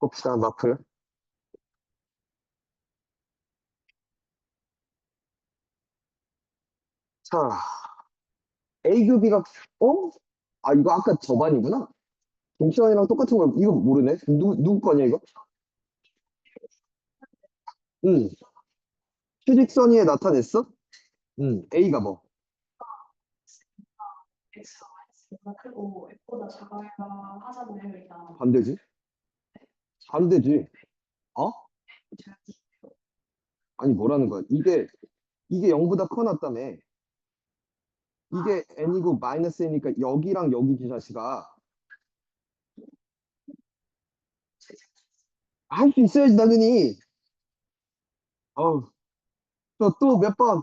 봅시다, 마플. 자, A 교비가, 어? 아, 이거 아까 저반이구나? 김시환이랑 똑같은 걸, 이거 모르네? 누, 누구 거냐, 이거? 응. 휴직선 위에 나타냈어? 응, A가 뭐? X가 X보다 크고 F보다 작아야 하잖아요, 일단. 반대지? 반대지. 어? 아니, 뭐라는 거야? 이게, 이게 0보다 커놨다며. 이게 n이고 마이너스 n이니까 여기랑 여기지, 자식아. 할 수 있어야지, 당연히. 어우. 저또 몇 번?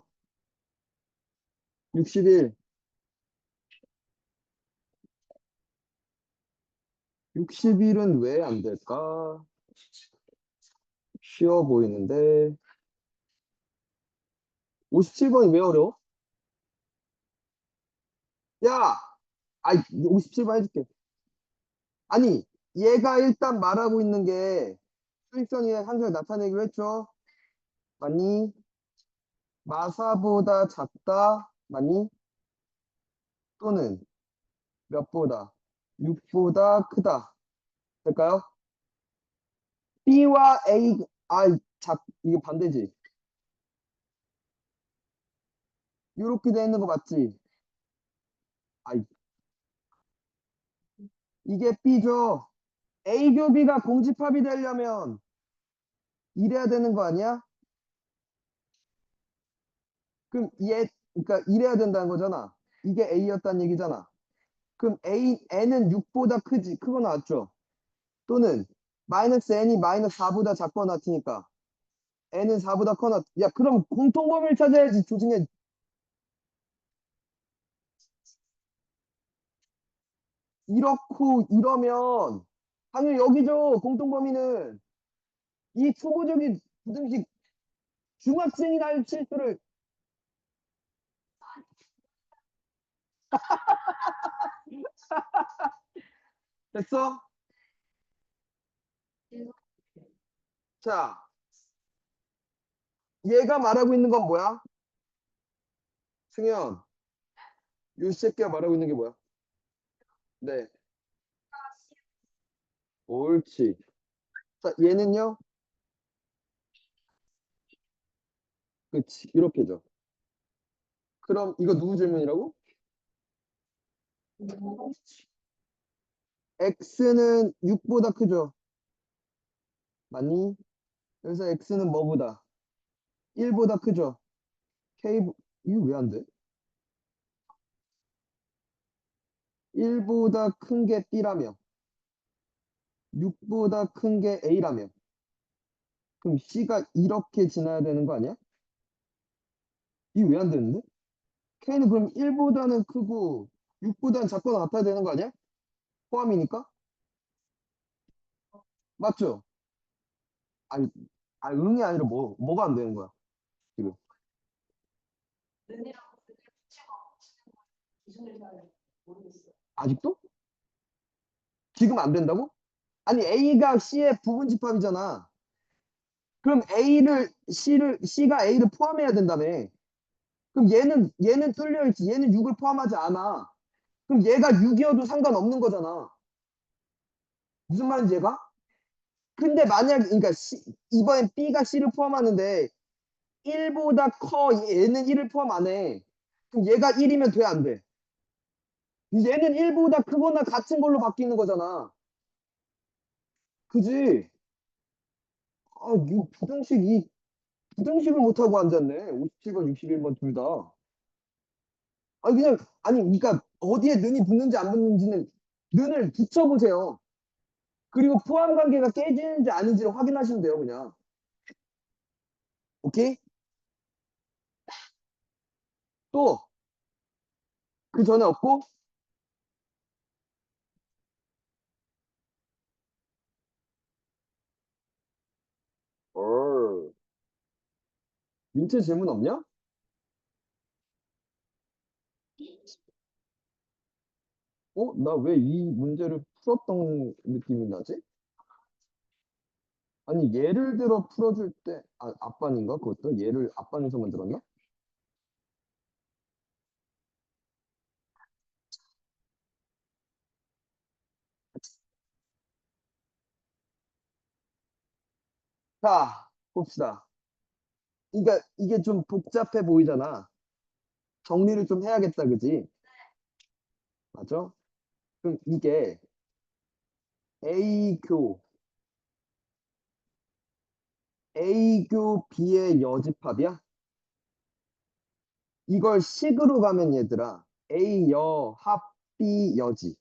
61. 61은 왜 안 될까? 쉬워 보이는데. 57번이 왜 어려워? 야! 아이, 57번 해줄게. 아니, 얘가 일단 말하고 있는 게 수익선이 항상 나타내기로 했죠? 맞니? 마사보다 작다? 맞니? 또는 몇보다? 6보다 크다. 될까요? B와 A, 아, 작, 이게 반대지? 이렇게 돼 있는 거 맞지? 아이. 이게 B죠? A 교비가 공집합이 되려면 이래야 되는 거 아니야? 그럼 얘, 그러니까 이래야 된다는 거잖아. 이게 A였다는 얘기잖아. 그럼 A, N은 6보다 크지, 크거 나왔죠? 또는 마이너스 N이 마이너스 4보다 작거나 같으니까 N은 4보다 커나, 야, 그럼 공통범위를 찾아야지, 조중에. 이렇고 이러면 당연히 여기죠, 공통범위는. 이 초보적인 부등식 중학생이 날 실수를 됐어? 자, 얘가 말하고 있는 건 뭐야? 승현, 요 새끼가 말하고 있는 게 뭐야? 네, 옳지. 자, 얘는요? 그치, 이렇게죠. 그럼 이거 누구 질문이라고? X는 6보다 크죠? 맞니? 그래서 x는 뭐보다? 1보다 크죠? k, 이거 왜 안 돼? 1보다 큰 게 b라며 6보다 큰 게 a라며 그럼 c가 이렇게 지나야 되는 거 아니야? 이거 왜 안 되는데? k는 그럼 1보다는 크고 6보다는 작거나 같아야 되는 거 아니야? 포함이니까? 맞죠? 아니, 아니 응이 아니라 뭐, 뭐가 안 되는 거야? 모르겠어요. 아직도? 지금 안 된다고? 아니 A가 C의 부분 집합이잖아. 그럼 A를 C를 C가 A를 포함해야 된다며. 그럼 얘는 얘는 뚫려 있지. 얘는 6을 포함하지 않아. 그럼 얘가 6이어도 상관없는 거잖아. 무슨 말인지 얘가? 근데 만약 그러니까 C, 이번엔 B가 C를 포함하는데 1보다 커 얘는 1을 포함 안 해. 그럼 얘가 1이면 돼 안 돼? 얘는 1보다 크거나 같은 걸로 바뀌는 거잖아. 그지? 아, 이 부등식, 이 부등식을 못하고 앉았네. 57번, 61번 둘 다. 아니, 그냥, 아니, 그러니까 어디에 는이 붙는지 안 붙는지는 는을 붙여보세요. 그리고 포함 관계가 깨지는지 아닌지를 확인하시면 돼요, 그냥. 오케이? 또, 그 전에 없고, 어. 민트 질문 없냐? 어? 나 왜 이 문제를 풀었던 느낌이 나지? 아니 예를 들어 풀어줄 때 아, 앞반인가 그것도 예를 앞반에서 만들었나? 자 봅시다. 그러니까 이게 좀 복잡해 보이잖아. 정리를 좀 해야겠다, 그지? 맞아? 그럼 이게 A교 A교 B의 여집합이야? 이걸 식으로 가면 얘들아 A 여 합 B 여지.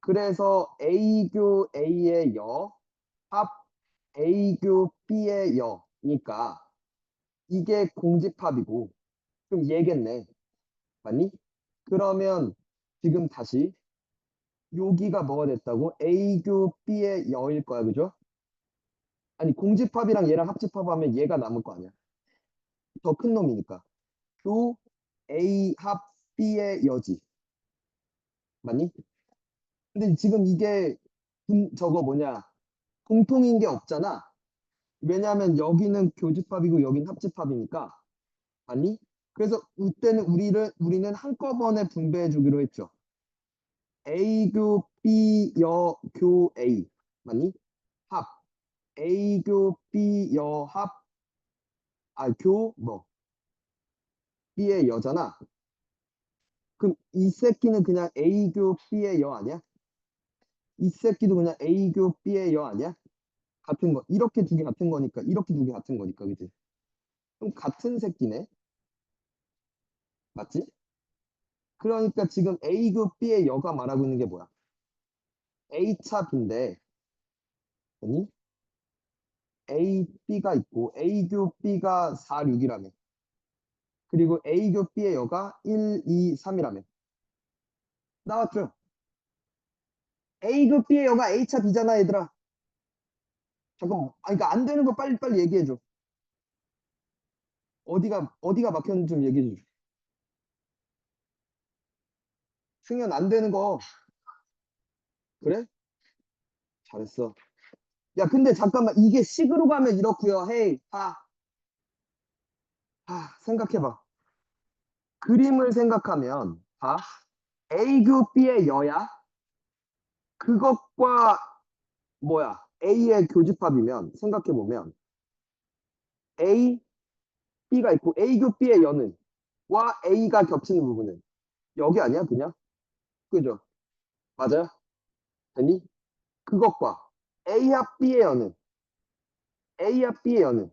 그래서 A교 A의 여 합 A교 B의 여니까 이게 공집합이고 그럼 얘겠네. 맞니? 그러면 지금 다시 여기가 뭐가 됐다고? A교 B의 여일 거야, 그죠? 아니 공집합이랑 얘랑 합집합하면 얘가 남을 거 아니야. 더 큰 놈이니까. 교 A 합 B의 여지. 맞니? 근데 지금 이게 분- 저거 뭐냐 공통인 게 없잖아. 왜냐하면 여기는 교집합이고 여긴 합집합이니까. 맞니? 그래서 이때는 우리를 우리는 한꺼번에 분배해 주기로 했죠. A교 B 여교 A. 맞니? 합. A교 B 여 합. 아, 교 뭐? B의 여잖아. 그럼 이 새끼는 그냥 A교 B의 여 아니야? 이 새끼도 그냥 A교 B의 여 아니야? 같은 거. 이렇게 두 개 같은 거니까. 이렇게 두 개 같은 거니까. 그지? 그럼 같은 새끼네. 맞지? 그러니까 지금 A교 B의 여가 말하고 있는 게 뭐야? A차 B인데 아니? A, B가 있고 A교 B가 4, 6이라며. 그리고 A교 B의 여가 1, 2, 3이라며. 나왔죠? A교 B의 여가 A차 B잖아, 얘들아. 잠깐만. 아, 그러니까 안 되는 거 빨리 빨리 얘기해줘. 어디가 어디가 막혔는지 좀 얘기해줘. 승현 안 되는 거. 그래? 잘했어. 야, 근데 잠깐만. 이게 식으로 가면 이렇고요. 헤이, 하. 하, 생각해봐. 그림을 생각하면, 봐. A교 B의 여야. 그것과, 뭐야, A의 교집합이면, 생각해보면, A, B가 있고, A교 B의 여는, 와 A가 겹치는 부분은, 여기 아니야, 그냥? 그죠? 맞아요? 됐니? 그것과 A 합 B의 여는, A 합 B의 여는,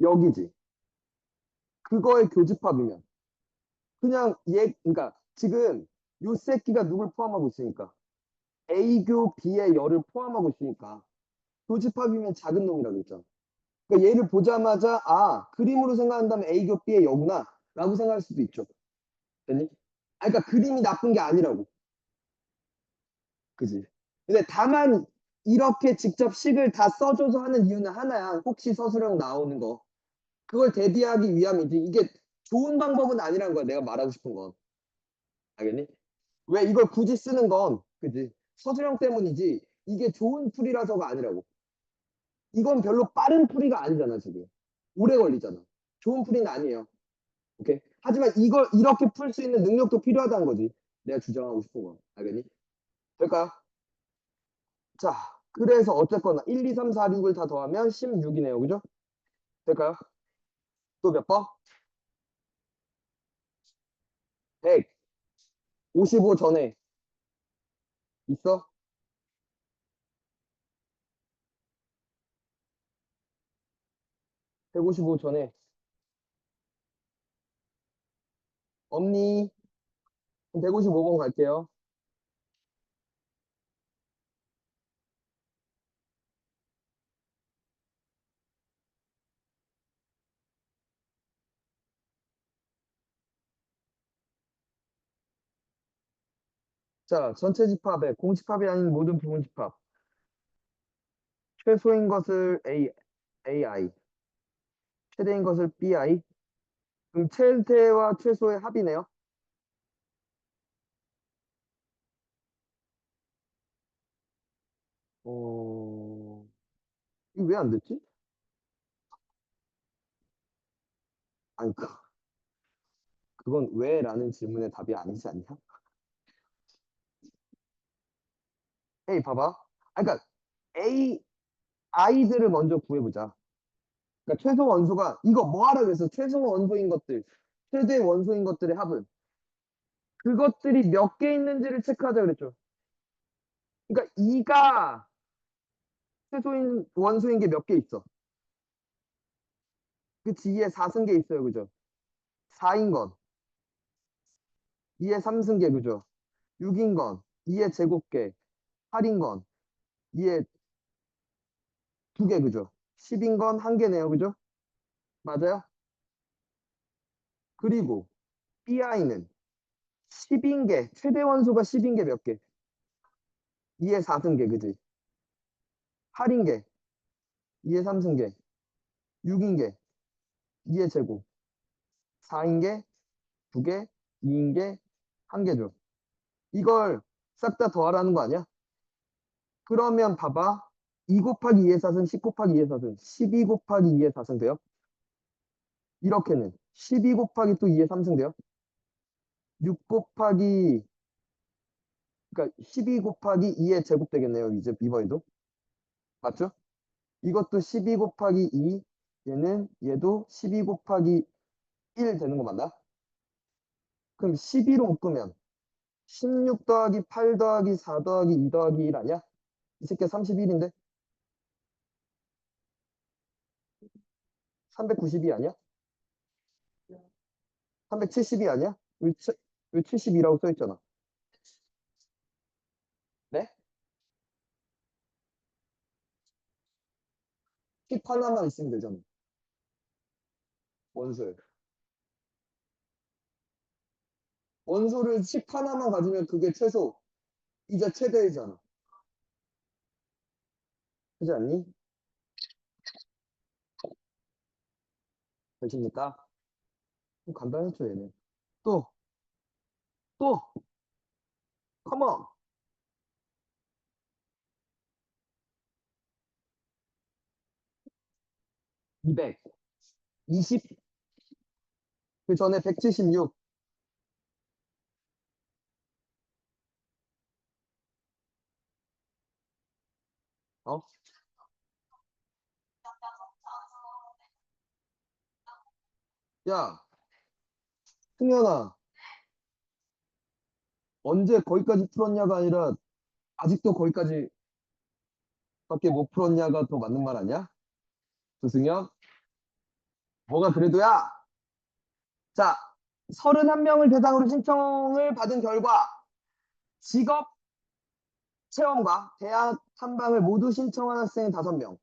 여기지. 그거의 교집합이면 그냥 얘 그러니까 지금 요 새끼가 누굴 포함하고 있으니까 A교 B의 열을 포함하고 있으니까 교집합이면 작은 놈이라고 했잖아. 그러니까 얘를 보자마자 아 그림으로 생각한다면 A교 B의 여구나 라고 생각할 수도 있죠. 됐니? 아 그러니까 그림이 나쁜 게 아니라고. 그지? 근데 다만 이렇게 직접 식을 다 써줘서 하는 이유는 하나야. 혹시 서술형 나오는 거. 그걸 대비하기 위함이지. 이게 좋은 방법은 아니라는 거야. 내가 말하고 싶은 건. 알겠니? 왜 이걸 굳이 쓰는 건, 그지? 서술형 때문이지. 이게 좋은 풀이라서가 아니라고. 이건 별로 빠른 풀이가 아니잖아, 지금. 오래 걸리잖아. 좋은 풀이는 아니에요. 오케이? 하지만 이걸 이렇게 풀 수 있는 능력도 필요하다는 거지. 내가 주장하고 싶은 건. 알겠니? 될까요? 자, 그래서 어쨌거나 1, 2, 3, 4, 6을 다 더하면 16이네요. 그죠? 될까요? 또 몇 번? 100. 55 전에. 있어? (155) 전에 없니? 155번 갈게요. 자, 전체 집합에 공집합이 아닌 모든 부분 집합. 최소인 것을 A, AI. 최대인 것을 bi 그럼 최대와 최소의 합이네요. 어... 이거 왜 안 됐지? 아니 그... 그건 왜 라는 질문의 답이 아니지 않냐? 에이 봐봐. 아 그러니까 A 아이들을 먼저 구해보자. 그러니까 최소 원소가, 이거 뭐 하라 그래서 최소 원소인 것들, 최대 원소인 것들의 합은. 그것들이 몇 개 있는지를 체크하자 그랬죠. 그러니까 2가 최소인 원소인 게 몇 개 있어. 그 뒤에 4승계 있어요. 그죠? 4인 건. 2에 3승계. 그죠? 6인 건. 2에 제곱계. 8인 건. 2에 2개. 그죠? 10인 건 1개네요. 그죠? 맞아요? 그리고 BI는 10인 게, 최대 원소가 10인 게몇 개? 2에 4승계. 그지? 8인 게. 2에 3승계. 6인 게. 2의 제곱 4인 게 2개 2인 게 1개죠 이걸 싹 다 더하라는 거 아니야? 그러면 봐봐 2 곱하기 2의 4승 10 곱하기 2의 4승 12 곱하기 2의 4승 돼요? 이렇게는 12 곱하기 또 2의 3승 돼요? 6 곱하기 그러니까 12 곱하기 2의 제곱 되겠네요 이제 이번에도 맞죠? 이것도 12 곱하기 2 얘는 얘도 12 곱하기 1 되는 거 맞나? 그럼 12로 묶으면 16 더하기 8 더하기 4 더하기 2 더하기 1 아니야? 이 새끼가 31인데? 392 아니야? 372 아니야? 왜, 치- 왜 72라고 써있잖아. 네? 10 하나만 있으면 되잖아. 원소에. 원소를 10 하나만 가지면 그게 최소, 이자 최대이잖아. 그렇지 않니? 되십니까? 좀 간단했죠, 얘네. 또, 또, 컴온! 이백, 이십, 그 전에 백칠십육, 어? 야, 승현아, 언제 거기까지 풀었냐가 아니라 아직도 거기까지 밖에 못 풀었냐가 더 맞는 말 아니야? 조승현? 뭐가 그래도야? 자, 31명을 대상으로 신청을 받은 결과 직업 체험과 대학 탐방을 모두 신청한 학생은 5명.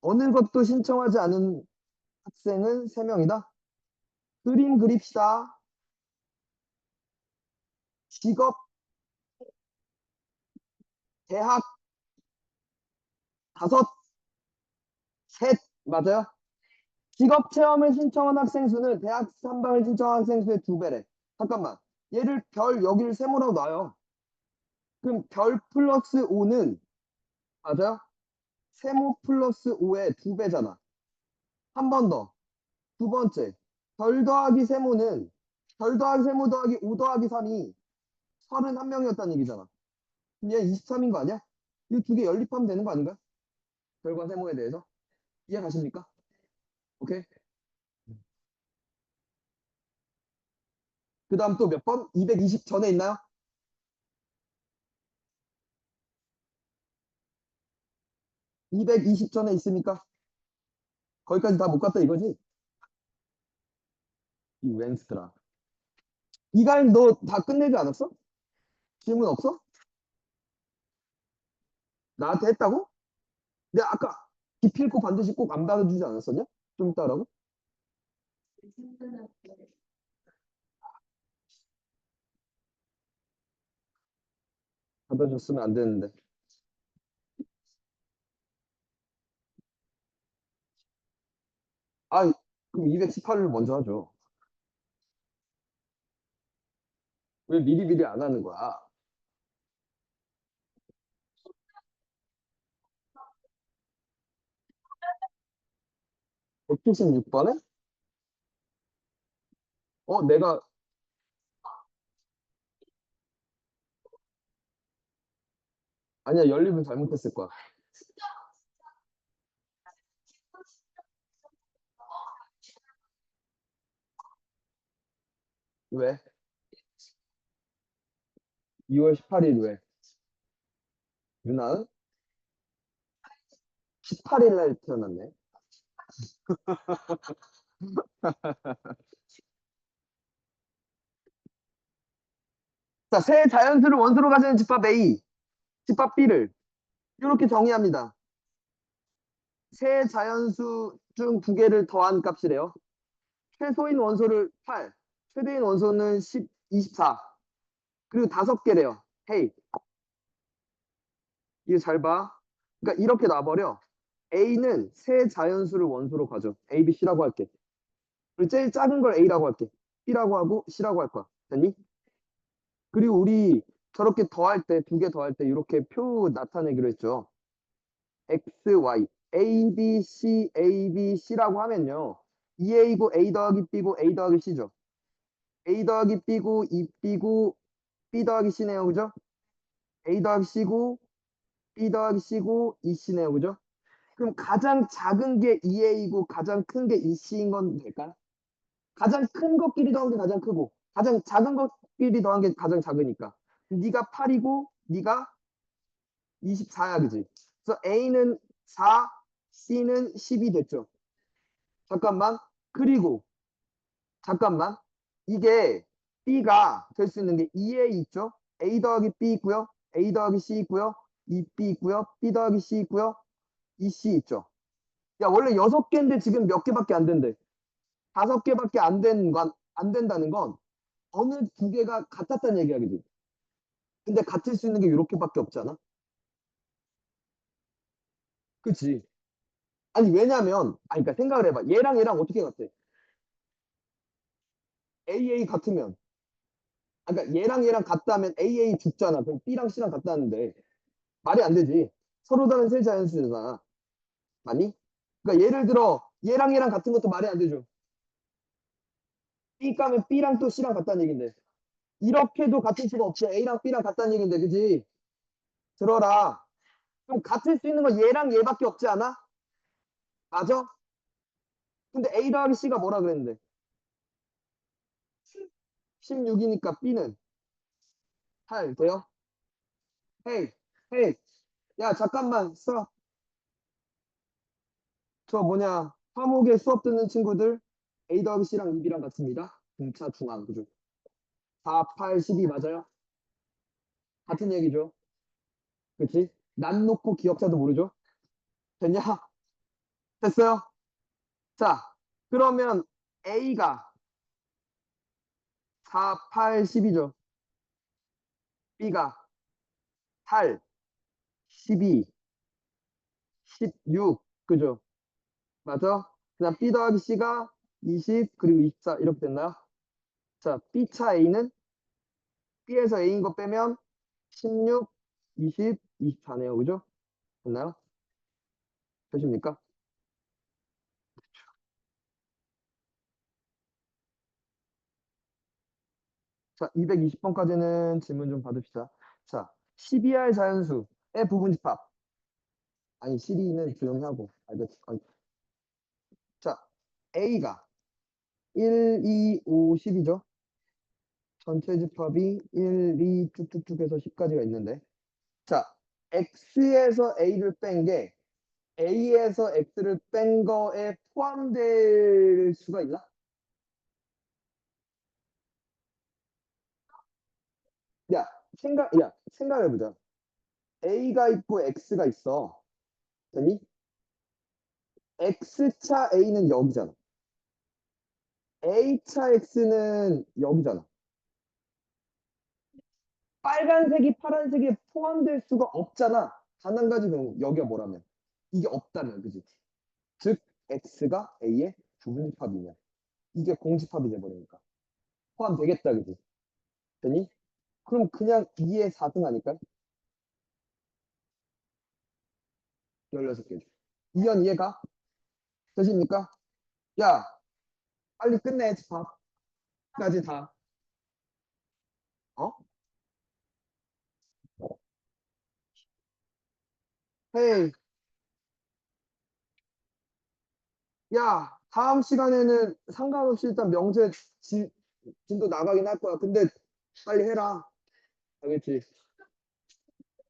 어느 것도 신청하지 않은 학생은 3명이다. 그림 그립시다. 직업, 대학, 다섯, 셋, 맞아요? 직업 체험을 신청한 학생 수는 대학 탐방을 신청한 학생 수의 두 배래. 잠깐만. 얘를 별 여기를 세모라고 놔요. 그럼 별 플러스 5는 맞아요? 세모 플러스 5의 두 배잖아. 한 번 더. 두 번째. 별 더하기 세모는 별 더하기 세모 더하기 5 더하기 3이 31명이었다는 얘기잖아. 얘 23인 거 아니야? 이 두 개 연립하면 되는 거 아닌가? 별과 세모에 대해서. 이해 가십니까? 오케이? 그 다음 또 몇 번? 220 전에 있나요? 220 전에 있습니까? 거기까지 다 못 갔다 이거지? 이 웬스트라. 이갈 너 다 끝내지 않았어? 질문 없어? 나한테 했다고? 내가 아까 기필코 반드시 꼭 안 받아주지 않았었냐? 좀 이따 라고 힘드는 받아줬으면 안 되는데. 아, 그럼 218을 먼저 하죠. 왜 미리미리 안 하는 거야? 176번에? 어, 내가 아니야, 연립을 잘못했을 거야. 왜? 2월 18일 왜? 유나은? 18일 날 태어났네. 자, 새 자연수를 원소로 가지는 집합 A, 집합 B를 이렇게 정의합니다. 새 자연수 중 두 개를 더한 값이래요. 최소인 원소를 8, 최대인 원소는 10, 24. 그리고 다섯 개래요. 헤이. 이거 잘 봐. 그러니까 이렇게 놔버려. A는 새 자연수를 원소로 가져. A, B, C라고 할게. 그리고 제일 작은 걸 A라고 할게. B라고 하고 C라고 할 거야. 됐니? 그리고 우리 저렇게 더할 때, 두 개 더할 때 이렇게 표 나타내기로 했죠. X, Y. A, B, C, A, B, C라고 하면요. 2A고 A 더하기 B고 A 더하기 C죠. A 더하기 B고 2B고 B 더하기 C네요. 그죠? A 더하기 C고 B 더하기 C고 2C네요. 그죠? 그럼 가장 작은 게 2A고 가장 큰 게 2C인 건 될까요? 가장 큰 것끼리 더한 게 가장 크고 가장 작은 것끼리 더한 게 가장 작으니까 네가 8이고 네가 24야 그지? 그래서 A는 4, C는 10이 됐죠. 잠깐만. 그리고 잠깐만. 이게 B가 될 수 있는 게 2A 있죠? A 더하기 B 있고요. A 더하기 C 있고요. 2B 있고요. B 더하기 C 있고요. 2C 있죠. 야, 원래 6개인데 지금 몇 개밖에 안 된대. 다섯 개밖에 안 된, 건, 안 된다는 건 어느 두 개가 같았다는 얘기야, 그지? 근데 같을 수 있는 게 이렇게밖에 없잖아. 그치? 아니, 왜냐면, 아니, 그러니까 생각을 해봐. 얘랑 얘랑 어떻게 같아? AA 같으면. 아, 그러니까 얘랑 얘랑 같다면 AA 죽잖아. 그럼 B랑 C랑 같다는데. 말이 안 되지. 서로 다른 세 자연수잖아. 맞니? 그러니까 예를 들어, 얘랑 얘랑 같은 것도 말이 안 되죠. B 까면 B랑 또 C랑 같다는 얘긴데. 이렇게도 같을 수가 없지. A랑 B랑 같다는 얘긴데, 그지? 들어라. 그럼 같을 수 있는 건 얘랑 얘밖에 없지 않아? 맞아? 근데 A 더하기 C가 뭐라 그랬는데? 16이니까 B는 8 돼요? 헤이, 헤이. 야, 잠깐만, 써. 저 뭐냐, 화목에 수업 듣는 친구들, A 더하기 C랑 2B랑 같습니다. 공차 중앙, 그죠? 4, 8, 12 맞아요? 같은 얘기죠. 그치? 난 놓고 기억자도 모르죠? 됐냐? 됐어요? 자, 그러면 A가 4, 8, 10이죠. B가 8, 12, 16, 그죠? 맞아? 그 다음 B 더하기 C가 20, 그리고 24 이렇게 됐나요? 자, B차 A는 B에서 A인 거 빼면 16, 20, 24네요. 그죠? 됐나요? 되십니까? 자, 220번까지는 질문 좀 받읍시다. 자, 12알 자연수의 부분 집합. 아니, 시리는 조용히 하고. 알겠어. 아니. 자, A가 1, 2, 5, 10이죠. 전체 집합이 1, 2 쭉쭉쭉 해서 10까지가 있는데. 자, X에서 A를 뺀 게 A에서 X를 뺀 거에 포함될 수가 있나? 야, 생각, 야, 생각해보자. A가 있고 X가 있어. 되니? X차 A는 여기잖아. A차 X는 여기잖아. 빨간색이 파란색에 포함될 수가 없잖아. 단 한 가지 경우, 여기가 뭐라면. 이게 없다면, 그지? 즉, X가 A의 부분집합이냐. 이게 공집합이 돼버리니까. 포함되겠다, 그지? 되니? 그럼 그냥 2의 4등 아닐까요? 16개죠. 이현 이해가? 되십니까? 야, 빨리 끝내, 밥 까지 다. 어? 헤이. 야, 다음 시간에는 상관없이 일단 명제 지, 진도 나가긴 할 거야. 근데 빨리 해라. 알겠지?